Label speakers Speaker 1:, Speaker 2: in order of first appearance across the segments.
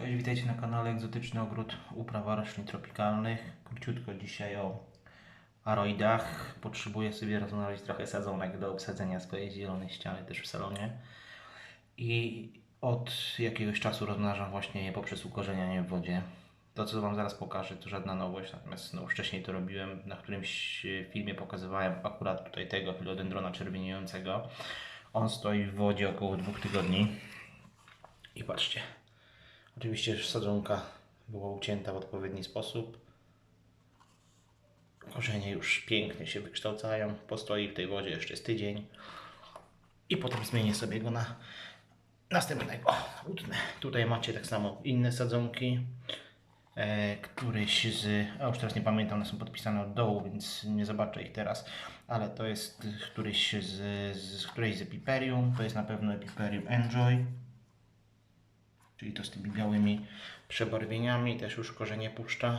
Speaker 1: Cześć, witajcie na kanale Egzotyczny Ogród Uprawa Roślin Tropikalnych. Króciutko dzisiaj o aroidach. Potrzebuję sobie rozmnożyć trochę sadzonek do obsadzenia swojej zielonej ściany też w salonie. I od jakiegoś czasu rozmnażam właśnie je poprzez ukorzenianie w wodzie. To, co Wam zaraz pokażę, to żadna nowość, natomiast no, wcześniej to robiłem. Na którymś e, filmie pokazywałem akurat tutaj tego filodendrona czerwieniejącego. On stoi w wodzie około dwóch tygodni. I patrzcie, Oczywiście sadzonka była ucięta w odpowiedni sposób. Korzenie już pięknie się wykształcają. Postoi w tej wodzie jeszcze z tydzień. I potem zmienię sobie go na następnego. Utnę. Tutaj macie tak samo inne sadzonki. E, któryś z. A już teraz nie pamiętam, one są podpisane od dołu, więc nie zobaczę ich teraz. Ale to jest któryś z, z którejś z Epiperium. To jest na pewno Epiperium Enjoy czyli to z tymi białymi przebarwieniami, też już korzenie puszcza.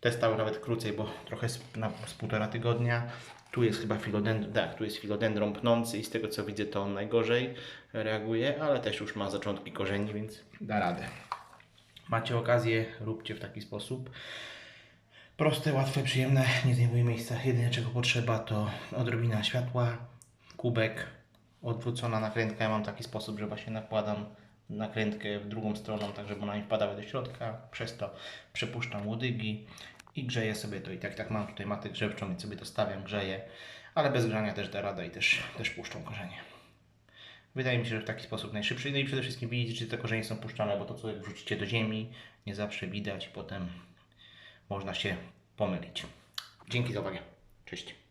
Speaker 1: Te stały nawet krócej, bo trochę z, na, z półtora tygodnia. Tu jest chyba filodendron, tak, tu jest filodendron pnący i z tego co widzę to on najgorzej reaguje, ale też już ma zaczątki korzeni, więc da radę. Macie okazję, róbcie w taki sposób. Proste, łatwe, przyjemne, nie zajmuje miejsca. Jedyne czego potrzeba to odrobina światła, kubek, odwrócona nakrętka. Ja mam taki sposób, że właśnie nakładam nakrętkę w drugą stroną, tak żeby ona nie wpadała do środka. Przez to przepuszczam łodygi i grzeję sobie to. I tak tak mam tutaj matę grzewczą, więc sobie to stawiam, grzeję, ale bez grzania też da rada i też, też puszczą korzenie. Wydaje mi się, że w taki sposób najszybszy. No i przede wszystkim widzieć, czy te korzenie są puszczane, bo to co wrzucicie do ziemi, nie zawsze widać potem można się pomylić. Dzięki za uwagę. Cześć.